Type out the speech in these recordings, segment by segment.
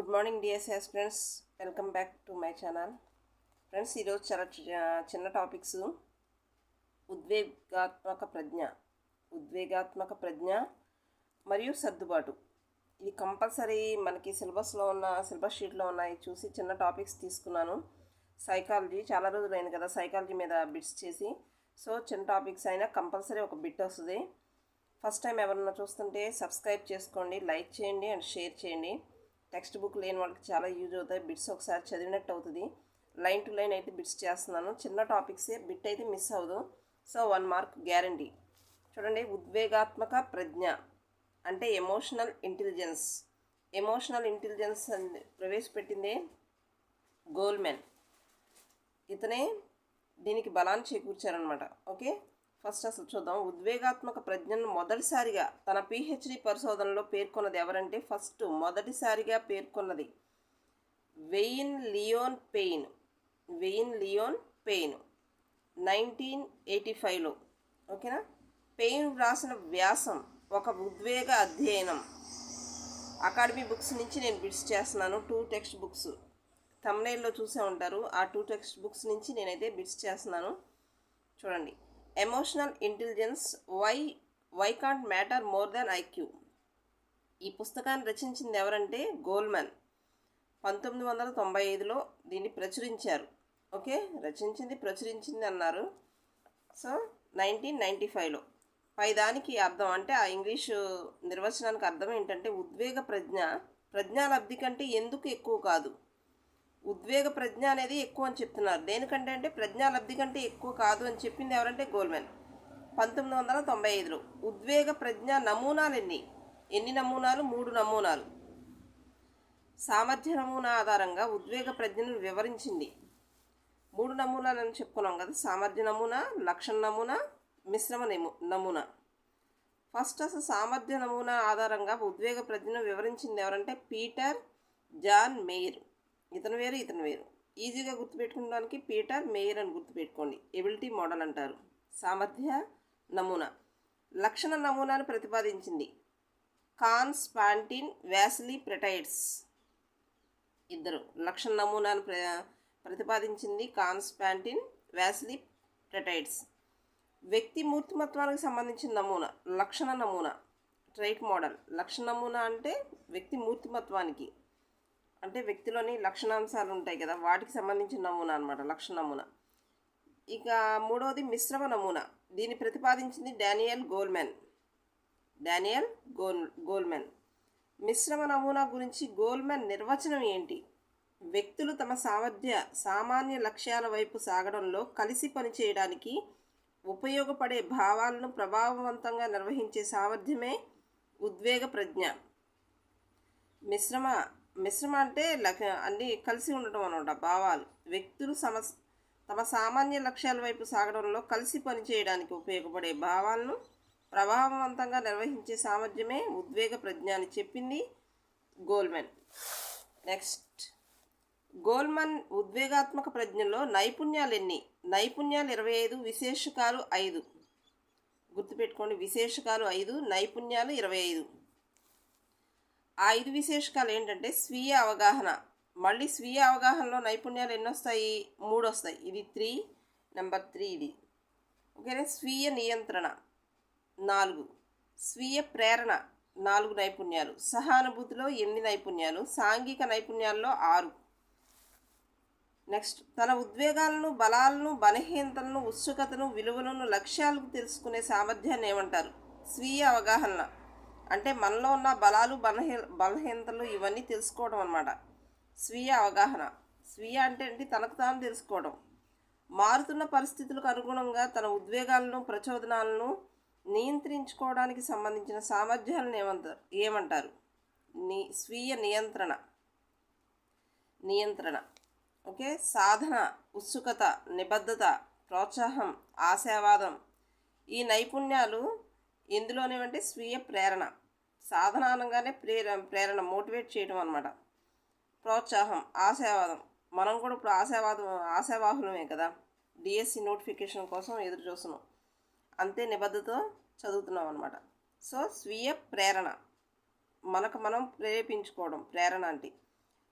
Good morning DSS friends welcome back to my channel friends ఈరోజు చాలా చి- చిన్న టాపిక్స్ ఉద్వేగాత్మక ప్రజ్ఞ. ఉద్వేగాత్మక ప్రజ్ఞ మరియు సర్దుబాటు. ఇది కంపల్సరీ మనకి సిలబస్లో ఉన్న సిలబస్ షీట్లో ఉన్నాయి. చూసి చిన్న టాపిక్స్ తీసుకున్నాను. సైకాలజీ చాలా రోజులు అయింది కదా సైకాలజీ మీద బిట్స్ చేసి. సో చిన్న టాపిక్స్ అయినా కంపల్సరీ ఒక బిట్ వస్తుంది. ఫస్ట్ టైం ఎవరన్నా చూస్తుంటే సబ్స్క్రైబ్ చేసుకోండి లైక్ చేయండి అండ్ షేర్ చేయండి. టెక్స్ట్ బుక్ లేని వాళ్ళకి చాలా యూజ్ అవుతాయి. బిట్స్ ఒకసారి చదివినట్టు అవుతుంది. లైన్ టు లైన్ అయితే బిట్స్ చేస్తున్నాను. చిన్న టాపిక్సే బిట్ అయితే మిస్ అవ్వదు. So one mark guarantee. చూడండి ఉద్వేగాత్మక ప్రజ్ఞ అంటే ఎమోషనల్ ఇంటెలిజెన్స్. ఎమోషనల్ ఇంటెలిజెన్స్ అని ప్రవేశపెట్టిందే గోల్మెన్ ఇతనే దీనికి బలాన్ని చేకూర్చారనమాట ఓకే? ఫస్ట్ అసలు చూద్దాం. ఉద్వేగాత్మక ప్రజ్ఞను మొదటిసారిగా తన పిహెచ్డి పరిశోధనలో పేర్కొన్నది ఎవరంటే ఫస్ట్ మొదటిసారిగా పేర్కొన్నది Wayne Leon Payne. Wayne Leon Payne. Nineteen eighty ఫైవ్లో. ఓకేనా? పెయిన్ వ్రాసిన వ్యాసం ఒక ఉద్వేగ అధ్యయనం. అకాడమీ బుక్స్ నుంచి నేను బిట్స్ చేస్తున్నాను. Two text books. తమిళలో చూసే ఉంటారు. ఆ టూ టెక్స్ట్ బుక్స్ నుంచి నేనైతే బిట్స్ చేస్తున్నాను. చూడండి. Emotional intelligence why why can't matter more than IQ ఈ పుస్తకాన్ని రచించింది ఎవరంటే గోల్మెన్ పంతొమ్మిది వందల తొంభై ఐదులో దీన్ని ప్రచురించారు. ఓకే? రచించింది ప్రచురించింది అన్నారు. సో నైన్టీన్ నైంటీ ఫైవ్లో. పైదానికి అర్థం అంటే ఆ ఇంగ్లీషు నిర్వచనానికి అర్థం ఏంటంటే ఉద్వేగ ప్రజ్ఞ ప్రజ్ఞాలబ్ధి కంటే ఎందుకు ఎక్కువ కాదు. ఉద్వేగ ప్రజ్ఞ అనేది ఎక్కువ అని చెప్తున్నారు. దేనికంటే అంటే ప్రజ్ఞాలబ్ధి కంటే ఎక్కువ కాదు అని చెప్పింది ఎవరంటే గోల్మెన్. పంతొమ్మిది వందల తొంభై ఐదులో ఉద్వేగ ప్రజ్ఞ నమూనాలు ఎన్ని? ఎన్ని నమూనాలు? మూడు నమూనాలు. సామర్థ్య నమూనా ఆధారంగా ఉద్వేగ ప్రజ్ఞను వివరించింది. మూడు నమూనాలను చెప్పుకున్నాం కదా సామర్థ్య నమూనా లక్షణ నమూనా మిశ్రమ నమూనా. ఫస్ట్ అసలు సామర్థ్య నమూనా ఆధారంగా ఉద్వేగ ప్రజ్ఞను వివరించింది ఎవరంటే పీటర్ జాన్ మేయర్. ఇతను వేరు ఇతను వేరు. ఈజీగా గుర్తుపెట్టుకోవడానికి పీటర్ మేయర్ అని గుర్తుపెట్టుకోండి. ఎబిలిటీ మోడల్ అంటారు. సామర్థ్య నమూనా. లక్షణ నమూనాను ప్రతిపాదించింది. Konstantin Vasily Petrides. ఇద్దరు. లక్షణ నమూనాను ప్ర ప్రతిపాదించింది కాన్స్పాంటిన్ వ్యాసిలీ ప్రెటైడ్స్. వ్యక్తి మూర్తిమత్వానికి సంబంధించిన నమూనా. లక్షణ నమూనా. Trait model. లక్షణ నమూనా అంటే వ్యక్తి మూర్తిమత్వానికి. అంటే వ్యక్తిలోని లక్షణాంశాలు ఉంటాయి కదా వాటికి సంబంధించిన నమూనా అనమాట లక్షణ నమూనా. ఇక మూడవది మిశ్రమ నమూనా. దీన్ని ప్రతిపాదించింది Daniel Goleman. Daniel goal Goleman. మిశ్రమ నమూనా గురించి గోల్మెన్ నిర్వచనం ఏంటి? వ్యక్తులు తమ సామర్థ్య సామాన్య లక్ష్యాల వైపు సాగడంలో కలిసి పనిచేయడానికి ఉపయోగపడే భావాలను ప్రభావవంతంగా నిర్వహించే సామర్థ్యమే ఉద్వేగ ప్రజ్ఞ. మిశ్రమ మిశ్రమ అంటే లక్ష అన్నీ కలిసి ఉండటం అనమాట భావాలు. వ్యక్తులు సమ తమ సామాన్య లక్ష్యాల వైపు సాగడంలో కలిసి పనిచేయడానికి ఉపయోగపడే భావాలను ప్రభావవంతంగా నిర్వహించే సామర్థ్యమే ఉద్వేగ ప్రజ్ఞ అని చెప్పింది గోల్మెన్. నెక్స్ట్. గోల్మన్ ఉద్వేగాత్మక ప్రజ్ఞలో నైపుణ్యాలు ఎన్ని? నైపుణ్యాలు ఇరవై ఐదు విశేషకాలు ఐదు. గుర్తుపెట్టుకోండి విశేషకాలు ఐదు నైపుణ్యాలు ఇరవై ఐదు. ఐదు విశేషకాలు ఏంటంటే స్వీయ అవగాహన. మళ్ళీ స్వీయ అవగాహనలో నైపుణ్యాలు ఎన్ని వస్తాయి మూడు వస్తాయి ఇది త్రీ నెంబర్ త్రీ ఇది. ఓకేనా? స్వీయ నియంత్రణ. నాలుగు. స్వీయ ప్రేరణ. నాలుగు నైపుణ్యాలు. సహానుభూతిలో ఎనిమిది నైపుణ్యాలు? సాంఘిక నైపుణ్యాల్లో ఆరు. నెక్స్ట్. తన ఉద్వేగాలను బలాలను బలహీనతలను ఉత్సుకతను విలువలను లక్ష్యాలకు తెలుసుకునే సామర్థ్యాన్ని ఏమంటారు? స్వీయ అవగాహన. అంటే మనలో ఉన్న బలాలు బలహీ బలహీనతలు ఇవన్నీ తెలుసుకోవడం అనమాట స్వీయ అవగాహన. స్వీయ అంటే ఏంటి? తనకు తాను తెలుసుకోవడం. మారుతున్న పరిస్థితులకు అనుగుణంగా తన ఉద్వేగాలను ప్రచోదనాలను నియంత్రించుకోవడానికి సంబంధించిన సామర్థ్యాలను ఏమంటారు ఏమంటారు? నీ స్వీయ నియంత్రణ. నియంత్రణ. ఓకే? సాధన ఉత్సుకత నిబద్ధత ప్రోత్సాహం ఆశావాదం ఈ నైపుణ్యాలు ఎందులోనేవంటే స్వీయ ప్రేరణ. సాధన అనగానే ప్రేర ప్రేరణ మోటివేట్ చేయడం అనమాట ప్రోత్సాహం ఆశావాదం. మనం కూడా ఇప్పుడు ఆశావాదం ఆశావాహులమే కదా. డిఎస్సి నోటిఫికేషన్ కోసం ఎదురు చూస్తున్నాం. అంతే నిబద్ధతో చదువుతున్నాం అనమాట సో స్వీయ ప్రేరణ. మనకు మనం ప్రేరేపించుకోవడం ప్రేరణ అంటే.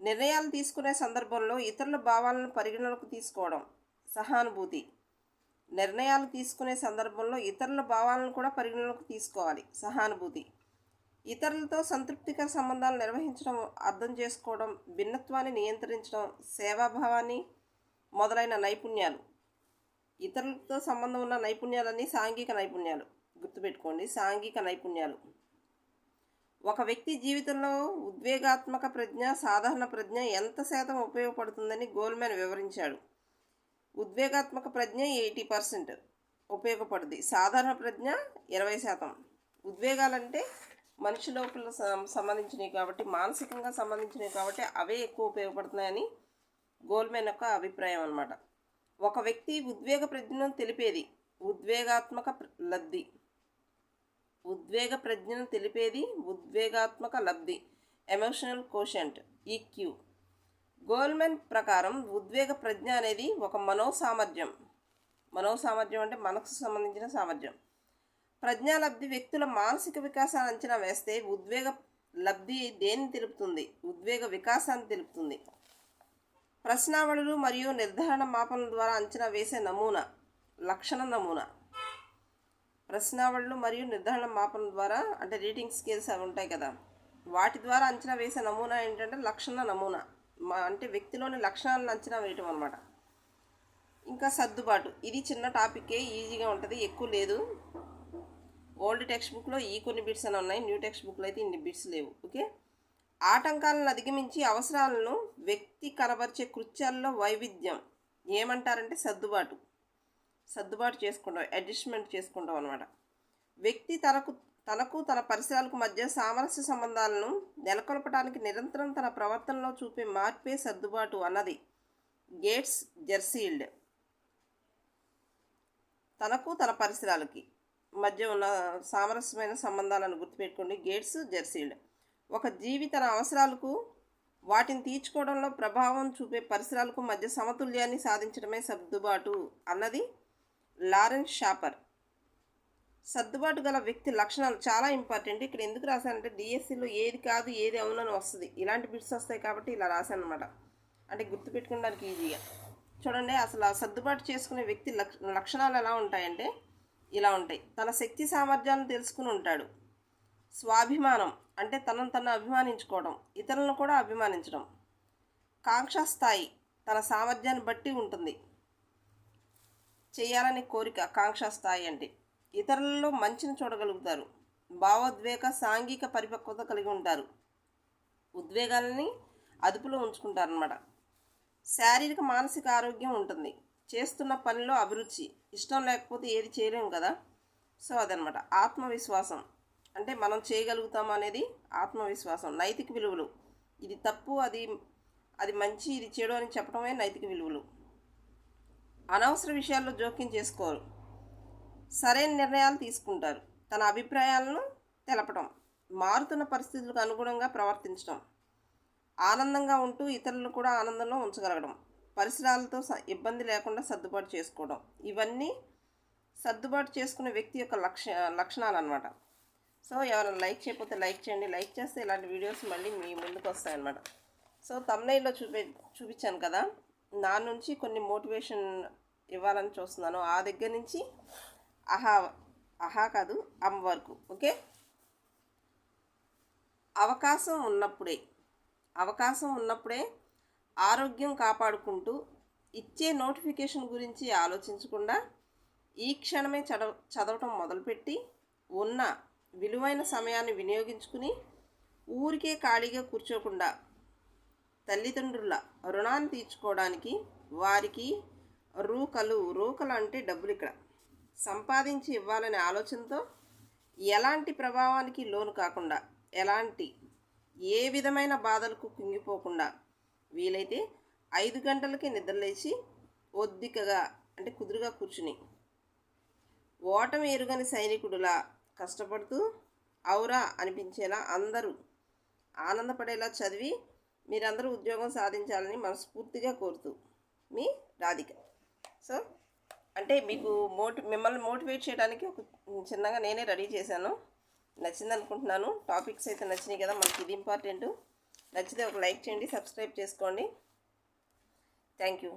నిర్ణయాలు తీసుకునే సందర్భంలో ఇతరుల భావాలను పరిగణలోకి తీసుకోవడం సహానుభూతి. నిర్ణయాలు తీసుకునే సందర్భంలో ఇతరుల భావాలను కూడా పరిగణలోకి తీసుకోవాలి సహానుభూతి. ఇతరులతో సంతృప్తికర సంబంధాలు నిర్వహించడం అర్థం చేసుకోవడం భిన్నత్వాన్ని నియంత్రించడం సేవాభావాన్ని మొదలైన నైపుణ్యాలు. ఇతరులతో సంబంధం ఉన్న నైపుణ్యాలన్నీ సాంఘిక నైపుణ్యాలు. గుర్తుపెట్టుకోండి సాంఘిక నైపుణ్యాలు. ఒక వ్యక్తి జీవితంలో ఉద్వేగాత్మక ప్రజ్ఞ సాధారణ ప్రజ్ఞ ఎంత శాతం ఉపయోగపడుతుందని గోల్మెన్ వివరించాడు. ఉద్వేగాత్మక ప్రజ్ఞ ఎయిటీ పర్సెంట్ ఉపయోగపడుతుంది సాధారణ ప్రజ్ఞ ఇరవై శాతం. ఉద్వేగాలంటే మనిషి లోపల సంబంధించినవి కాబట్టి మానసికంగా సంబంధించినవి కాబట్టి అవే ఎక్కువ ఉపయోగపడుతున్నాయని గోల్మెన్ యొక్క అభిప్రాయం అన్నమాట. ఒక వ్యక్తి ఉద్వేగ ప్రజ్ఞను తెలిపేది ఉద్వేగాత్మక లబ్ధి. ఉద్వేగ ప్రజ్ఞను తెలిపేది ఉద్వేగాత్మక లబ్ధి. Emotional quotient EQ. గోల్మెన్ ప్రకారం ఉద్వేగ ప్రజ్ఞ అనేది ఒక మనో సామర్థ్యం మనో సామర్థ్యం అంటే మనసుకు సంబంధించిన సామర్థ్యం. ప్రజ్ఞాలబ్ధి వ్యక్తుల మానసిక వికాసాన్ని అంచనా వేస్తే ఉద్వేగ లబ్ధి దేన్ని తెలుపుతుంది? ఉద్వేగ వికాసాన్ని తెలుపుతుంది. ప్రశ్నావళులు మరియు నిర్ధారణ మాపనల ద్వారా అంచనా వేసే నమూనా లక్షణ నమూనా. ప్రశ్నావళులు మరియు నిర్ధారణ మాపన ద్వారా అంటే రీడింగ్ స్కేల్స్ అవి ఉంటాయి కదా వాటి ద్వారా అంచనా వేసే నమూనా ఏంటంటే లక్షణ నమూనా. మా అంటే వ్యక్తిలోని లక్షణాలను అంచనా వేయటం అనమాట ఇంకా సర్దుబాటు. ఇది చిన్న టాపికే ఈజీగా ఉంటుంది ఎక్కువ లేదు. ఓల్డ్ టెక్స్ట్ బుక్లో ఈ కొన్ని బిట్స్ అని ఉన్నాయి. న్యూ టెక్స్ట్ బుక్లో అయితే ఇన్ని బిట్స్ లేవు. ఓకే? ఆటంకాలను అధిగమించి అవసరాలను వ్యక్తి కనబరిచే కృత్యాల్లో వైవిధ్యం. ఏమంటారంటే సర్దుబాటు. సర్దుబాటు చేసుకుంటాం. అడ్జస్ట్మెంట్ చేసుకుంటాం అనమాట వ్యక్తి తనకు తనకు తన పరిసరాలకు మధ్య సామరస్య సంబంధాలను నెలకొల్పడానికి నిరంతరం తన ప్రవర్తనలో చూపే మార్పే సర్దుబాటు అన్నది గేట్స్ జెర్సీల్డ్. తనకు తన పరిసరాలకి. మధ్య ఉన్న సామరస్యమైన సంబంధాలను గుర్తుపెట్టుకోండి. Gates Jersild. ఒక జీవి తన అవసరాలకు వాటిని తీర్చుకోవడంలో ప్రభావం చూపే పరిసరాలకు మధ్య సమతుల్యాన్ని సాధించడమే సర్దుబాటు అన్నది లారెన్స్ షాపర్. సర్దుబాటు గల వ్యక్తి లక్షణాలు చాలా ఇంపార్టెంట్. ఇక్కడ ఎందుకు రాశానంటే డిఎస్సిలో ఏది కాదు ఏది అవునని వస్తుంది. ఇలాంటి బిట్స్ వస్తాయి కాబట్టి ఇలా రాశాను అనమాట అంటే గుర్తుపెట్టుకోవడానికి ఈజీగా. చూడండి అసలు సర్దుబాటు చేసుకునే వ్యక్తి లక్ష లక్షణాలు ఎలా ఉంటాయంటే ఇలా ఉంటాయి. తన శక్తి సామర్థ్యాలను తెలుసుకుని ఉంటాడు. స్వాభిమానం అంటే తనను తను అభిమానించుకోవడం ఇతరులను కూడా అభిమానించడం. కాంక్ష స్థాయి తన సామర్థ్యాన్ని బట్టి ఉంటుంది. చేయాలనే కోరిక కాంక్ష స్థాయి అంటే ఇతరులలో మంచిని చూడగలుగుతారు. భావోద్వేగ సాంఘిక పరిపక్వత కలిగి ఉంటారు. ఉద్వేగాలని అదుపులో ఉంచుకుంటారనమాట శారీరక మానసిక ఆరోగ్యం ఉంటుంది. చేస్తున్న పనిలో అభిరుచి. ఇష్టం లేకపోతే ఏది చేయలేము కదా? సో అదనమాట ఆత్మవిశ్వాసం. అంటే మనం చేయగలుగుతాం అనేది ఆత్మవిశ్వాసం. నైతిక విలువలు. ఇది తప్పు అది అది మంచి ఇది చెడు అని చెప్పడమే నైతిక విలువలు. అనవసర విషయాల్లో జోక్యం చేసుకోరు. సరైన నిర్ణయాలు తీసుకుంటారు. తన అభిప్రాయాలను తెలపడం మారుతున్న పరిస్థితులకు అనుగుణంగా ప్రవర్తించడం ఆనందంగా ఉంటూ ఇతరులను కూడా ఆనందంలో ఉంచగలగడం. పరిసరాలతో స- ఇబ్బంది లేకుండా సర్దుబాటు చేసుకోవడం. ఇవన్నీ సర్దుబాటు చేసుకునే వ్యక్తి యొక్క లక్ష లక్షణాలు అనమాట సో ఎవరైనా లైక్ చేయకపోతే లైక్ చేయండి. లైక్ చేస్తే ఇలాంటి వీడియోస్ మళ్ళీ మీ ముందుకు వస్తాయన్నమాట. సో తమ్నైల్లో చూపే చూపించాను కదా. నా నుంచి కొన్ని మోటివేషన్ ఇవ్వాలని చూస్తున్నాను. ఆ దగ్గర నుంచి అహా అహా కాదు అమ్మ వరకు. ఓకే? అవకాశం ఉన్నప్పుడే అవకాశం ఉన్నప్పుడే ఆరోగ్యం కాపాడుకుంటూ ఇచ్చే నోటిఫికేషన్ గురించి ఆలోచించకుండా ఈ క్షణమే చదవ చదవటం మొదలుపెట్టి ఉన్న విలువైన సమయాన్ని వినియోగించుకుని ఊరికే ఖాళీగా కూర్చోకుండా తల్లిదండ్రుల రుణాన్ని తీర్చుకోవడానికి వారికి రూకలు రూకలు అంటే డబ్బులు ఇక్కడ. సంపాదించి ఇవ్వాలనే ఆలోచనతో ఎలాంటి ప్రభావానికి లోను కాకుండా ఎలాంటి ఏ విధమైన బాధలకు కుంగిపోకుండా వీలైతే ఐదు గంటలకి నిద్రలేచి ఒద్దికగా అంటే కుదురుగా కూర్చుని. ఓటమి ఎరుగని సైనికుడులా కష్టపడుతూ ఔరా అనిపించేలా అందరూ ఆనందపడేలా చదివి మీరందరూ ఉద్యోగం సాధించాలని మనస్ఫూర్తిగా కోరుతూ మీ రాధిక. సో అంటే మీకు మోటి మిమ్మల్ని మోటివేట్ చేయడానికి ఒక చిన్నగా నేనే రెడీ చేశాను. నచ్చింది అనుకుంటున్నాను టాపిక్స్ అయితే నచ్చినాయి కదా మనకి ఇది ఇంపార్టెంట్. నచ్చితే ఒక లైక్ చేయండి సబ్స్క్రైబ్ చేసుకోండి. Thank you.